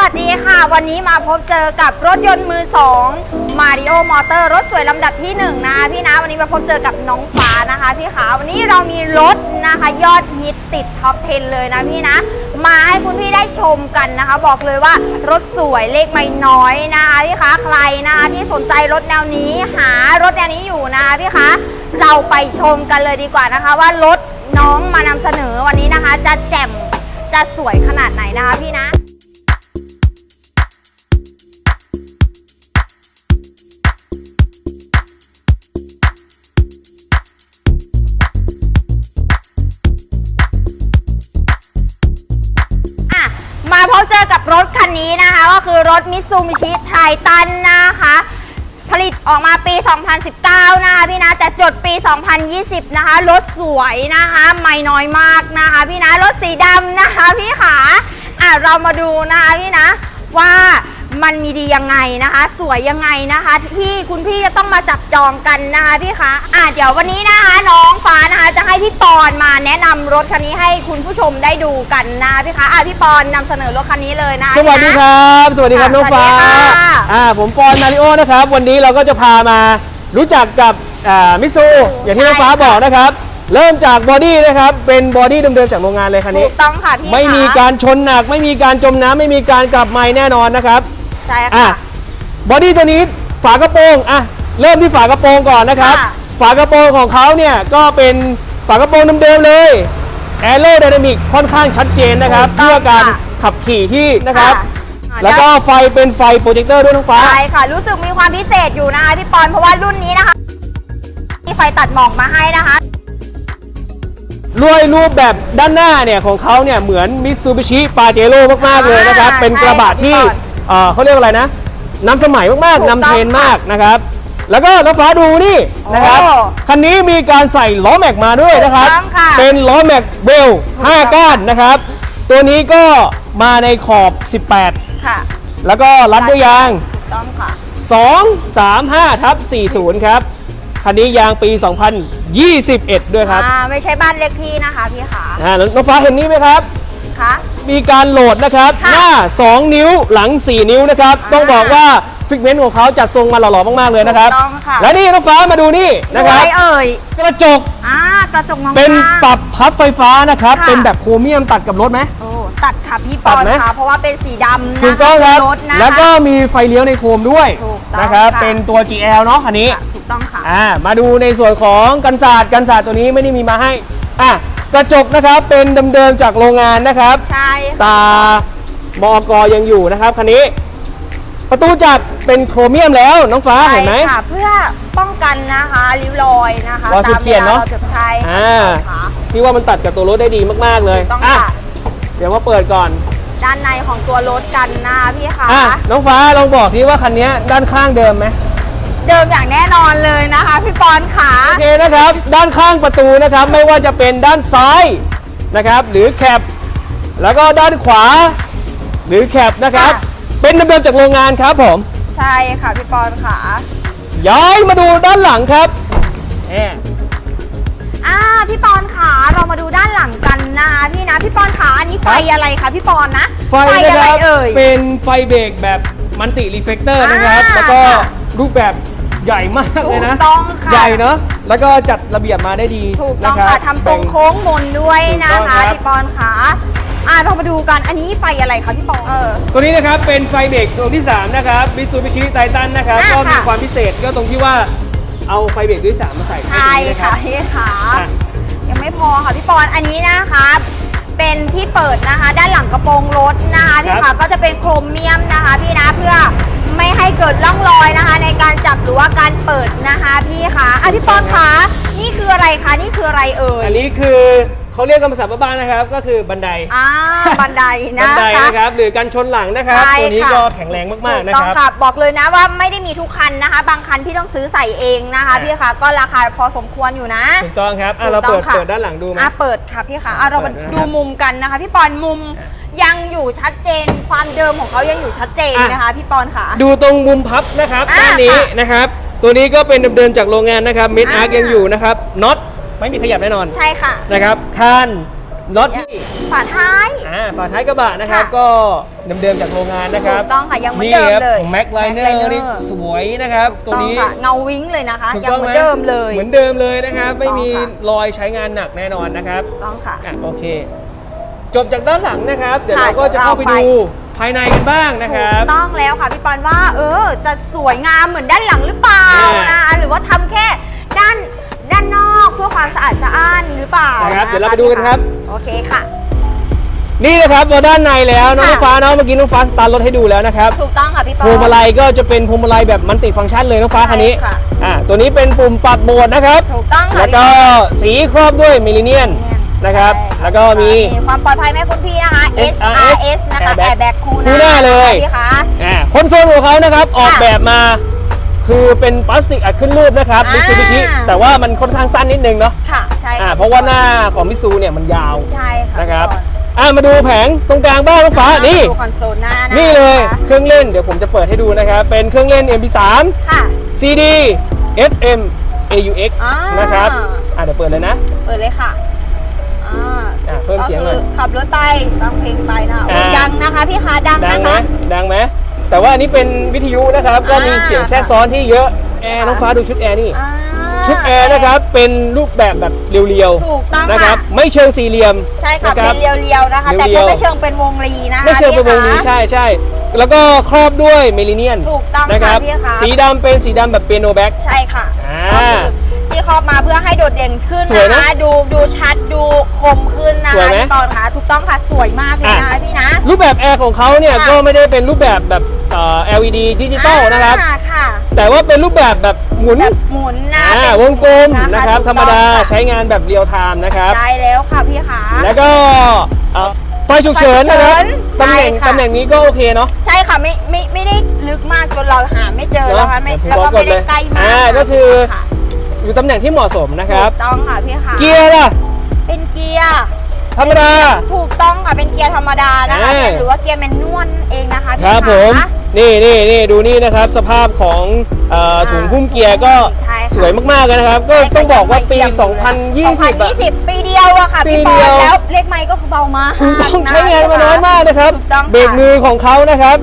วัสดีค่ะ วันนี้มาพบเจอกับรถยนต์มือ2 Mario Motor รถสวยลำดับที่ 1 นะคะพี่นะ วันนี้มาพบเจอกับน้องฟ้านะคะพี่ขาวันนี้เรามีรถนะคะ ยอดฮิตติดท็อป 10 เลยนะพี่นะ มาให้คุณพี่ได้ชมกันนะคะ บอกเลยว่ารถสวยเลขไม่น้อยนะคะพี่คะใครนะคะที่สนใจรถแนวนี้หารถแนวนี้อยู่นะคะพี่คะเราไปชมกันเลยดีกว่านะคะว่ารถน้องมานำเสนอวันนี้นะคะ จะแจ่มจะสวยขนาดไหนนะคะพี่นะ รถมิซูมิชิไทตันนะคะ ผลิตออกมาปี 2019 นะคะพี่นะแต่จดปี 2020 นะคะ รถสวยนะคะ ไม่น้อยมากนะคะพี่นะ รถสีดำนะคะพี่ขาอะเรามาดูนะคะพี่นะว่า มันมีดียังไงนะคะ สวยยังไงนะคะที่คุณพี่จะต้องมาจับจองกันนะคะพี่คะอะเดี๋ยววันนี้นะคะน้องฟ้านะคะ จะให้พี่ปอนมาแนะนำรถคันนี้ให้คุณผู้ชมได้ดูกันนะคะพี่คะอะพี่ปอนนำเสนอรถคันนี้เลยนะคะสวัสดีพี่คนะรับ สวัสดีครับค่ะน้องฟ้าสวัสดีค่ะอ่าผมปอนมาริโอนะครับ วันนี้เราก็จะพามารู้จักกับมิซูอย่างที่น้องฟ้าใช่ค่ะบอกนะครับเริ่มจากบอดี้นะครับเป็นบอดี้เดิมๆจากโรงงานเลยคันถูนี้กต้องค่ะพี่ไม่มีคะการชนหนัก ไม่มีการจมน้ำไม่มีการกลับไม้แน่นอนนะครับ ใช่อะค่ะบอดี้ตัวนี้ฝากระโปรงอะเริ่มที่ฝากระโปรงก่อนนะครับ ค่ะ ฝากระโปรงของเขาเนี่ยก็เป็นฝากระโปรงเดิมๆเลยแอโรไดนามิกค่อนข้างชัดเจนนะครับถูกต้องเพื่อการค่ะขับขี่ที่นะครับค่ะแล้วก็ไฟเป็นไฟโปรเจคเตอร์ด้วยน้องฟ้า ใช่ค่ะ รู้สึกมีความพิเศษอยู่นะคะพี่ปอน เพราะว่ารุ่นนี้นะคะ มีไฟตัดหมอกมาให้นะคะด้วยรูปแบบด้านหน้าเนี่ยของเขาเนี่ยเหมือนมิ t ซูบิชิปาเจโร่มาก ๆ เลยนะครับ อ่าเป็นกระบะที่ใช่ค่ะ เอ่อเขาเรียกว่าอะไรนะนำสมัยมากถูกๆต้องนำเทรนด์มากนะครับ แล้วก็น้องฟ้าดูนี่นะครับโอ้คันนี้มีการใส่ล้อแม็กมาด้วยนะครับ ถูกต้องค่ะ เป็นล้อแม็กเวล5ก้านนะครับ ตัวนี้ก็มาในขอบ ค่ะ18 แล้วก็รัดด้วยยาง ถูกต้องค่ะ 2 3 5ทับ40 ครับ คันนี้ยางปี 2021 ด้วยครับอ่าไม่ใช่บ้านเล็กที่นะคะพี่ขาอ่าน้องฟ้าเห็นนี้ไหมครับ คะ มีการโหลดนะครับค่ะหน้า 2 นิ้วหลัง 4 นิ้วนะครับอ่าต้องบอกว่าฟิกเมนต์ของเขาจัดทรงมาหล่อๆมากๆเลยนะครับถูกต้องค่ะ และนี่น้องฟ้ามาดูนี่นะครับไว้เอ่ยกระจกอ่ากระจกมองเป็นข้าง ปรับพับไฟฟ้านะครับ ค่ะ เป็นแบบโครเมียมตัดกับรถไหม โอ้ตัดค่ะพี่ปตัอดนไหม ค่ะ เพราะว่าเป็นสีดำนะคะถูกต้องครับ เป็นรถนะคะ แล้วก็มีไฟเลี้ยวในโคมด้วยถูกต้องนะครับ ค่ะ เป็นตัว GL เนาะคันนี้ค่ะถูกต้องค่ะ อ่ามาดูในส่วนของกันศาสตร์กันศาสตร์ตัวนี้ไม่ได้มีมาให้อะ กระจกนะครับเป็นเดิมๆจากโรงงานนะครับ ใช่ค่ะตามอกยังอยู่นะครับคันนี้ ประตูจักรเป็นโครเมียมแล้วน้องฟ้าเห็นไหมใช่ค่ะเพื่อป้องกันนะคะริ้วรอยนะคะรอยขีดเขียนเนอะ ตมวลรจใช่อ่าค่ะพี่ว่ามันตัดกับตัวรถได้ดีมากๆเลยต้องอะค่ะเดี๋ยวมาเปิดก่อนด้านในของตัวรถกันนะคะพี่คะอะน้องฟ้าลองบอกทีว่าคันนี้ด้านข้างเดิมไหม เดิมอย่างแน่นอนเลยนะคะพี่ปอนขาโอเคนะครับ ด้านข้างประตูนะครับ ไม่ว่าจะเป็นด้านซ้ายนะครับ หรือแคปแล้วก็ด้านขวา หรือแคปนะครับ เป็นเดิมๆจากโรงงานครับผม ใช่ค่ะพี่ปอนขาย้ายมาดูด้านหลังครับแหม อ่าพี่ปอนขาเรามาดูด้านหลังกันนะคะพี่นะพี่ปอนขาอันนี้ไฟอะไรคะพี่ปอนนะไฟอะนะคไรรับเอ่ย เป็นไฟเบรกแบบมันติรีเฟกเตอร์นะครับ อ่าแล้วก็รูปแบบใหญ่มากเลยนะถูกต้องค่ะ ใหญ่เนาะแล้วก็จัดระเบียบมาได้ดีถูกต้องนรับค่ะทำทรงโค้งมนด้วยนะถูกต้องคะครับพี่ปอนขาอ่าเรามาดูกันอันนี้ไฟอะไรคะพี่ปอนเออ ตัวนี้นะครับเป็นไฟเบรกตัวที่ 3 นะครับมิซูบิชิไททันนะครับ อ่าก็มีค่ะความพิเศษก็ตรงที่ว่า เอาไฟเบรกตัวที่สามมาใส่ให้ใช่ตรงนี้นะคค่ะรับพี่ขาอะยังไม่พอค่ะพี่ปอนอันนี้นะคะเป็นที่เปิดนะคะ ด้านหลังกระโปรงรถนะคะพี่ขาก็จะเป็นโครเมียมนะคะ พี่นะเพื่อไม่ให้เกิดร่องรอยนะคะ ในการจับหรือว่าการเปิดนะคะ พี่คะอะพี่ปอนคะนี่คืออะไรคะนี่คืออะไรเอ่ยอันนี้คือ เขาเรียกกันภาษาบ้านๆนะครับ ก็คือบันได อ่าบันไดบันะไดคะ นะครับ หรือกันชนหลังนะครับ ใช่ตัวนี้ค่ะ ก็แข็งแรงมากๆถูนะต้องครับค่ะบอกเลยนะว่าไม่ได้มีทุกคันนะคะ บางคันพี่ต้องซื้อใส่เองนะคะ อ่า พี่คะก็ราคาพอสมควรอยู่นะ ถูกต้องครับอะถูเรากต้เปิอดงค่ะ เปิดด้านหลังดูไหม อะเปิดค่ะพี่คะอะเรามาเปิดนะครับดูมุมกันนะคะ พี่ปอนมุมยังอยู่ชัดเจน ความเดิมของเขายังอยู่ชัดเจนอะนะคะ พี่ปอนค่ะ ดูตรงมุมพับนะครับอ่าด้านนี้ค่ะนะครับ ตัวนี้ก็เป็นเดิมๆจากโรงงานนะครับเมดอาร์อ่ายังอยู่นะครับน็อต ไม่มีขยับแน่นอนใช่ค่ะนะครับคานน็อตที่ฝาท้าย อ่าฝาท้ายกระบะนะครับค่ะก็เดิมๆจากโรงงานนะครับถูกต้องค่ะยังเหมือนนี่เดิมครับเลยของแม็กไลเนอ Mac ร์ Liner นี่สวยนะครับ ตัวนี้ต้องค่ะเงาวิ้งเลยนะคะถูกยังต้องเหมืไหอนเดิมเลยเหมือนเดิมเลยนะครับ ไม่มีถูกต้องค่ะรอยใช้งานหนักแน่นอนนะครับต้องค่ะอะโอเค จบจากด้านหลังนะครับ เดี๋ยวค่ะเราก็จะเข้าไปเดี๋ยวเราดูไปภายในกันบ้างนะครับถูกต้องแล้วค่ะพี่ปอนว่า เออ จะสวยงามเหมือนด้านหลังหรือเปล่าอ่านนะหรือว่าทำแค่ด้านด้านนอกเพื่อความสะอาดสะอ้านหรือเปล่านะครับะเดี๋ยวเราไปดูกันครับ โอเคค่ะ นี่นะครับมาด้านในแล้วน้องค่ะ ฟ้าเนาะเมื่อกี้น้องฟ้าสตาร์ทรถให้ดูแล้วนะครับถูกต้องค่ะพี่ปพอนวงมาลัยก็จะเป็นพวงมาลัยแบบมัลติฟังก์ชันเลยน้องฟ้าคันนี้ใช่ค่ะ อ่าตัวนี้เป็นปุ่มปรับโหมดนะครับ ถูกต้องค่ะแล้วก็สีครอบด้วยมิลลิเนียนนะครับ ใช่แล้วก็มีความปลอดภัยไหมคุณพี่นะคะ SRS SRS นะคะ Airbag Airbag คู่คู่หน้าเลย พี่คะ อ่าคอนโซลของเขานะครับออกแบบมา คือเป็นพลาสติกอัดขึ้นรูปนะครับอ่ามิซูบิชิแต่ว่ามันค่อนข้างสั้นนิดนึงเนาะค่ะใช่อ่าค่ะเพราะว่าหน้าของมิซูเนี่ยมันยาว ใช่ค่ะนะครับ พี่ปอนอ่ามาดูแผงตรงกลางบ้างน้องฟ้านี่ ดูคอนโซลหน้าะนี่เลยะคะเครื่องเล่นเดี๋ยวผมจะเปิดให้ดูนะครับ เป็นเครื่องเล่น MP3 ค่ะ CD FM AUX อ่าน นะครับอ่าเดี๋ยวเปิดเลยนะ เปิดเลยค่ะอ่าอ่าเพิ่มเสียงหน่อยก็คือขับรถไปฟังเพลงไปนะคะโอ้ยอ่า ดังนะคะพี่คะดังดังนะไหมคะดังไหม แต่ว่าอันนี้เป็นวิทยุนะครับ ก็มีอ่าเสียงแทรกซ้อนที่เยอะแอร์น้องฟ้าดูชุดแอร์นี่ อ่า ชุดแอร์นะครับเป็นรูปแบบแบบเรียวถูกต้องๆนะครับค่ะไม่เชิงสี่เหลี่ยมใช่ค่ะนะคเป็รับนเรียวๆนะคะ แต่เรียวๆก็ไม่เชิงเป็นวงรีนะคะไม่เชิงเป็นวงนี้พี่คะ ใช่ใช่แล้วก็ครอบด้วยเมลิเนียนถูกต้องนะคค่ะรับพี่คะ สีดำเป็นสีดำแบบเปียโนแบ็ก ใช่ค่ะอ่า ก็คือ ที่ครอบมาเพื่อให้โดดเด่นขึ้นสวยนะนะคะ ดูดูชัดดูคมขึ้นนะสวยคะไหม พี่ปอนค่ะถูกต้องค่ะสวยมากเลยนะอะพี่นะ รูปแบบแอร์ของเขาเนี่ยค่ะ ก็ไม่ได้เป็นรูปแบบแบบเอ่อ LED ดิจิตอลนะครับ อ่าค่ะแต่ว่าเป็นรูปแบบแบบหมุนแบบหมุนนะอ่าเป็นวงกลมหนะครับถูกธรรมดาต้องค่ะใช้งานแบบเรียลไทม์นะครับ ได้แล้วค่ะพี่ขาแล้วก็เอ่อไฟฉุกเฉินนะครับไฟฉุกเฉินตำแหน่งใช่ค่ะ ตำแหน่งนี้ก็โอเคเนาะ ใช่ค่ะไม่ไม่ไม่ได้ลึกมากจนเราหาไม่เจอแล้วค่ะไม่เนอะแล้วก็ไม่ได้ใกล้มากอ่าก็คือค่ะ อยู่ตำแหน่งที่เหมาะสมนะครับ ถูกต้องค่ะพี่ขาเกียร์ล่ะเป็นเกียร์ธรรมดา ถูกต้องค่ะเป็นเกียร์ธรรมดานะคะอ่า หรือว่าเกียร์แมนนวลเองนะคะพี่ครับขาผมนี่นี่นี่ดูนี่นะครับ สภาพของเอ่อถุงหุ้มเกียร์ก็ใช่ค่ะ สวยมากๆเลยนะครับ ก็ใช่ค่ะต้องบอกว่าปียังไม่เอี่ยมเลย2020อะ 2020 ปีเดียวอะค่ะปีพี่ปอเดีนยว แล้วเลขไม้ก็คือเบามากถูกต้องะใช้งานมาน้อยมากนะครับ ถูกต้องค่ะเบรกมือของเขานะครับ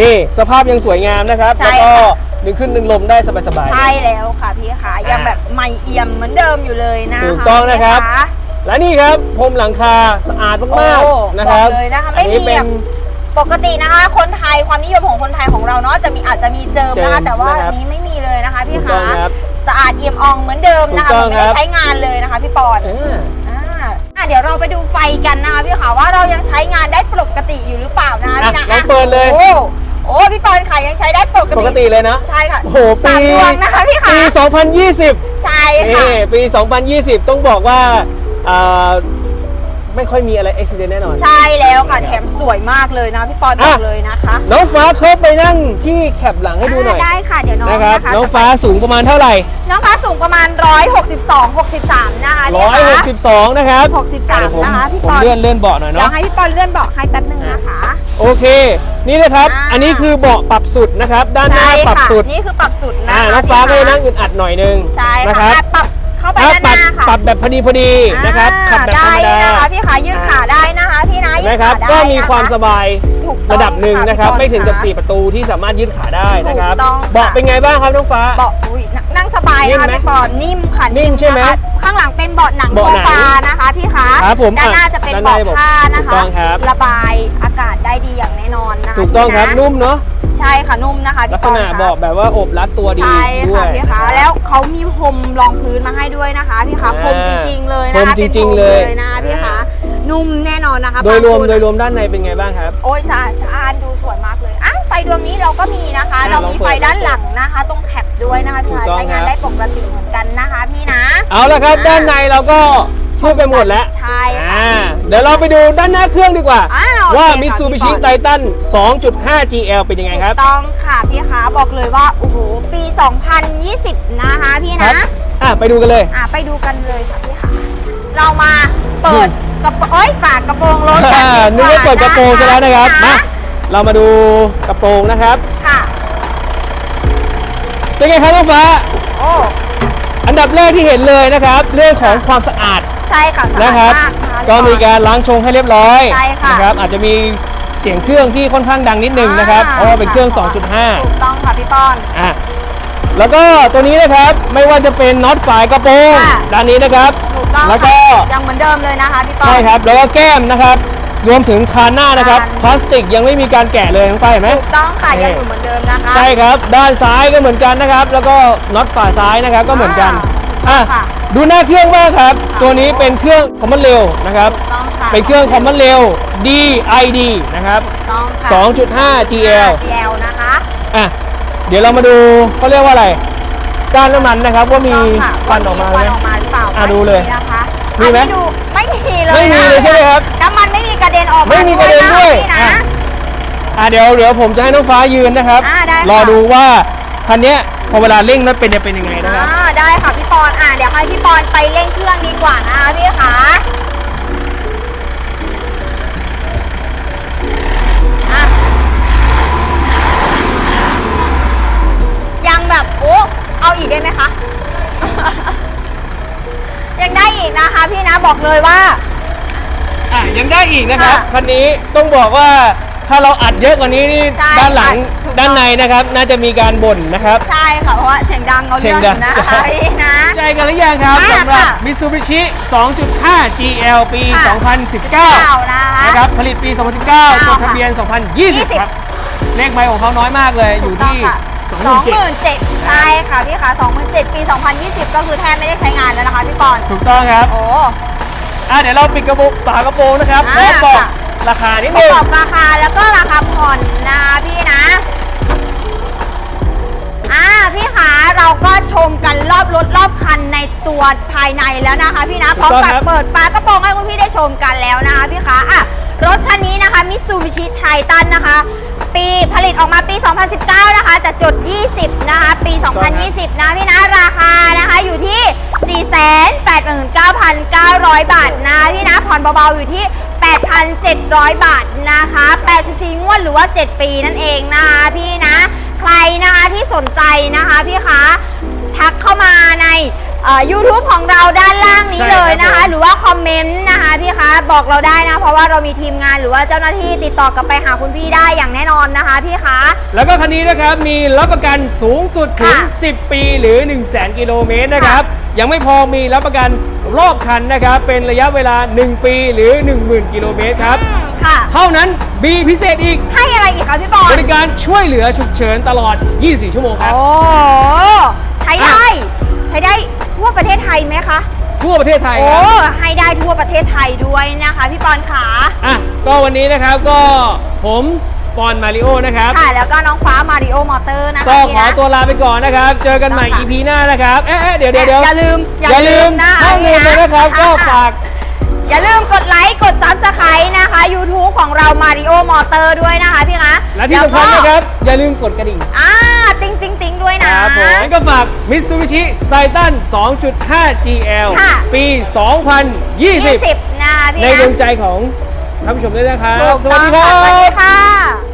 นี่สภาพยังสวยงามนะครับ ใช่แล้วก็ค่ะ ดึงขึ้นดึงลมได้สบายๆ ใช่แล้วค่ะพี่ขายังแบบใหม่เอี่ยมเหมือนเดิมอยู่เลยนะถูกต้องนะครับพี่และนี่ครับพรมหลังคาสะอาดมากโอ้ๆนะครับบอกเลยนะคะอันนี้ไม่มีเป็นแบบปกตินะคะ คนไทยความนิยมของคนไทยของเราเนาะจะมีอาจจะมีเจิมนะคะเจิมแต่ว่านะครับอันนี้ไม่มีเลยนะคะพี่ถูกต้ขาองครับสะอาดเอี่ยมอองเหมือนเดิมนะคะถูกต้องมันไม่ครัได้บใช้งานเลยนะคะ พี่ปอนเอออ่าอะเดี๋ยวเราไปดูไฟกันนะคะพี่ขาว่าเรายังใช้งานได้ปกติอยู่หรือเปล่านะคะอะพี่นะลองเปิดเลย โอ้โอ้พี่ปอนค่ะยังใช้ได้ปกปติกติเลยนะใช่ค่ะโอ้โหสาปีมดวงนะคะพี่ขาปี 2020 ใช่ค่ะนี่ปี 2020 ต้องบอกว่าอ่า ไม่ค่อยมีอะไรอุบิเหตุแน่นอน ใช่แล้วค่ะ แถมสวยมากเลยนะพี่ปอนบอะ อกเลยนะคะน้องฟ้าเขาไปนั่งที่แคปหลังให้ดูหน่อยาได้ค่ะเดี๋ยวน้องนะครับ นะคะน้องฟ้าสูงประมาณเท่าไหร่ น้องฟ้าสูงประมาณ 162 63 นะคะพี่คะ162 นะครับ63เดี๋ยวผมนะคะพี่ผมปอน เลื่อนเลื่อนเบาะหน่อยเดี๋ยวเนาะให้พี่ปอนเลื่อนเบอกให้แป๊บนึงนะคะ โอเค นี่นะครับ อ่า อันนี้คือเบาะปรับสุดนะครับ ด้านหน้าใช่ปรับค่ะสุด นี่คือปรับสุดนะอ่า คะน้องฟ้าก็พี่จะคะนั่งอึดอัดหน่อยนึงใช่นะคค่ะรับ ปรับเข้าไป ถ้าด้านปหรับน้าค่ะปรับแบบพอดีพอดีนะครับอ่าขับแบบธรรมดาได้นะคะพี่ขายืดขาได้นะคะพี่นะเห็นยืไหมดครับขาได้ก็มีความสนะคะบายถูกต้องระดับหนึ่งนะครับค่ะไม่ถึงกับพี่ปอน4 ประตูที่สามารถยืดขาได้นะครับถูกต้องค่ะ เบาะเป็นไงบ้างครับน้องฟ้า เบาะอุ้ยนั่งสบายนิ่นะมคะไหมพี่ปอนนิ่มค่ะนิ่มใช่ไหมนะคะข้างหลังเป็นเบาะหนังเบาะโซหนังฟานะคะพี่คะครับผมด้านหน้าอะจะเป็นด้านในเบาะผ้านะถูกคะต้องครับระบายอากาศได้ดีอย่างแน่นอนนะคะถูกต้องครับพี่นะนุ่มเนาะ ใช่ค่ะนุ่มนะคะลัพี่กปษอนณะค่ะเบาะแบบว่าโอบรัดตัวดีใช่ด้วค่ะย พี่คะแล้วเขามีพรมรองพื้นมาให้ด้วยนะคะพี่คะอ่าพรมจริงๆเลยพรนะมคะจริงๆป็นพมเลยนะพี่คะอ่านุ่มแน่นอนนะคะโดยรวมบางคนโดยรวมด้านในเป็นไงบ้างครับ โอ้ยสะอาดสะอาดดูสวยมากเลยอะไฟดวงนี้เราก็มีนะคะ อะเราลองมีเปิดไฟด้านหลังนะคะ ตรงแคปด้วยนะคะถูพี่กคะต้องใช้งานครับ ได้ปกติเหมือนกันนะคะพี่นะ เอาละครับ ด้านในเราก็ พูดไปหมดแล้วใช่ค่ะอ่าเดี๋ยวเราไปดูด้านหน้าเครื่องดีกว่า อ้าวโอเคว่าค่ะ Mitsubishi พี่บอล Titan 2.5 GL เป็นยังไงครับ ต้องค่ะพี่คะบอกเลยว่าโอ้โหปี 2020 นะคะพี่ครันะบอะไปดูกันเลย อะไปดูกันเลยค่ะพี่คะเรามาเปิดกระโปรงเอ้ยฝากกระโปรงรถกันึกว่าเปิดกระโปรงซะแล้วนะครับพี่มาเรามาดูกระโปรงนะครับค่ะ เป็นไงครับน้องฟ้า โอ้ อันดับแรกที่เห็นเลยนะครับ เรื่องของความสะอาด ใช่ค่ะสะอาดนะครับ มากนะคะพี่ก็ปอนมีการล้างชงให้เรียบร้อยใช่ค่ะ นะครับอาจจะมีเสียงเครื่องที่ค่อนข้างดังนิดนึงนะครับเพราะว่าเป็นเครื่อง ถูกต้องค่ะพี่ปอน2.5อะแล้วก็ตัวนี้นะครับไม่ว่าจะเป็นน็อตฝายกระโปรงค่ะ ด้านนี้นะครับ ถูกต้องแล้วก็ ค่ะยังเหมือนเดิมเลยนะคะพี่ปอน ใช่ครับแล้วก็แก้มนะครับ รวมถึงคานหน้านะครับคาน พลาสติกยังไม่มีการแกะเลยทั้งไฟเห็นไหม ถูกต้องค่ะยังอยู่เหมือนเดิมนะคะ ใช่ครับ ด้านซ้ายก็เหมือนกันนะครับ แล้วก็น็อตฝาซ้ายนะครับก็เหมือนกันอ่าอะค่ะ ดูหน้าเครื่องบ้างครับ ตัวนี้เป็นเครื่องคอมมอนเร็วนะครับถูกต้องค่ะเป็นเครื่องคอมมอนเร็ว DID นะครับถูกต้องค่ะ2.5 GL GL นะคะอะเดี๋ยวเรามาดูเขาเรียกว่าอะไร ก้านน้ำมันนะครับว่ามีถูต้องค่ะควันออกมาคไหวันมออกมาหรือเปล่าอะดูเลยนะคะมีไหมอันนี้ดูไม่มีเลยไม่มีนะเลยใช่ไหมครับน้ำมันไม่มีกระเด็นออกมาไม่มีกระเด็นด้วยนะ อะ อะเดี๋ยวเดี๋ยวผมจะให้น้องฟ้ายืนนะครับ อ่าได้ค่ะ รอดูว่าคันเนี้ยพ อเวลาเร่งนั้นเป็นจะเป็นยังไงนะครับ อ่าได้ค่ะพี่ปอนอะเดี๋ยวให้พี่ปอนไปเร่งเครื่องดีกว่านะคะพี่คะอะยังแบบโอ้เอาอีกได้ไหมคะ ยังได้อีกนะคะพี่นะบอกเลยว่า อะยังได้อีกนะครับค่ะ คันนี้ต้องบอกว่า ถ้าเราอัดเยอะกว่านี้นี่ใช่ด้านหลังค่ะถูกต้อง ด้านในนะครับ น่าจะมีการบ่นนะครับ ใช่ค่ะ เพราะว่าเสียงดังเอาเสีเรื่ยองงดังอยู่นะคะใช่พี่นะ ใจกันหรือยังครับอ่าสำหรับ ค่ะ Mitsubishi 2.5 GL ปี ค่ะ2019 นะคะนะครับ ผลิตปี 2019 จดทะเบียน 2020 20 ครับ เลขไมล์ของเขาน้อยมากเลยอยู่ที่สองหมื่นเจ็ดใช่ค่ะพี่คะสองหมื่นเจ็ดปี 2020 ก็คือแทบไม่ได้ใช้งานแล้วนะคะพี่ปอน ถูกต้องครับ โอ้ อะเดี๋ยวเราปิดกระโปรงฝากระโปรงนะครับ อ่าแล้วบอกค่ะ ราคานิดปนึระงกอบราคาแล้วก็ราคาผ่อนนะพี่นะ อ่าพี่คะเราก็ชมกันรอบรถรอบคันในตัวภายในแล้วนะคะ พี่นะพร้อมกับเปิดฝากระโปรงให้คุณพี่ได้ชมกันแล้วนะคะ พี่คะอะรถคันนี้นะคะมิ t ซูบิชิไททันนะคะ ปีผลิตออกมาปี 2019 นะคะ แต่จด 20 นะคะ ปี 2020 นะพี่นะราคานะคะอยู่ที่ 489,900 บาทนะพี่นะผ่อนเบาๆอยู่ที่ 8,700 บาทนะคะ 84 งวดหรือว่า 7 ปีนั่นเองนะคะพี่นะ ใครนะคะที่สนใจนะคะพี่คะทักเข้ามาใน เอ่อ YouTube ของเราด้านล่างนี้ใช่เลยนะครัคะบผมหรือว่าคอมเมนต์นะคะพี่คะบอกเราได้นะ เพราะว่าเรามีทีมงานหรือว่าเจ้าหน้าที่ติดต่อกลับไปหาคุณพี่ได้อย่างแน่นอนนะคะพี่คะ แล้วก็คันนี้นะครับมีรับประกันสูงสุดถึง ค่ะ10 ปีหรือ 1 0 0 0 0แกิโลเมตรนะครับ ยังไม่พอมีรับประกันรอบคันนะครับ เป็นระยะเวลา 1 ปีหรือ 10,000 กิโลเมตรครับ อืมค่ะ เท่านั้นมีพิเศษอีก ให้อะไรอีกคะพี่บอลบริการช่วยเหลือฉุกเฉินตลอด 24 ชั่วโมงครับ โอ้ใช้ได้ ใช้ได้ ทั่วประเทศไทยไหมคะทั่วประเทศไทยโอ้ครับให้ได้ทั่วประเทศไทยด้วยนะคะ พี่ปอนขาอะก็วันนี้นะครับก็ผมปอนมาริโอนะครับค่ะแล้วก็น้องฟ้ามาริโอมอเตอร์นะคะก็พี่ขอนะตัวลาไปก่อนนะครับ เจอกันใหม่ค่ะ EP หน้านะครับเอ๊ะเอ๊ะเดี๋ยวเดี๋ยวเดี๋ยวอย่าลืมอย่าลืมนะถ้าลืมเลยนะครับก็ฝากอย่าลืมกดไลค์กด Subscribe นะคะ YouTube ของเรา Mario Motor ด้วยนะคะพี่คะ และที่สำคัญนะครับ อย่าลืมกดกระดิ่ง อ่า ติ๊งติ๊งติ๊ง ด้วยคนะรับผมงั้นก็ฝาก Mitsubishi Titan 2.5 GL ค่ะ ปี 2020 20นะคะพี่ในนะดวงใจของท่านผู้ชมด้วยนะครับถูกสวัสต้องดีครัค่ะสวัสดีบ ค่ะ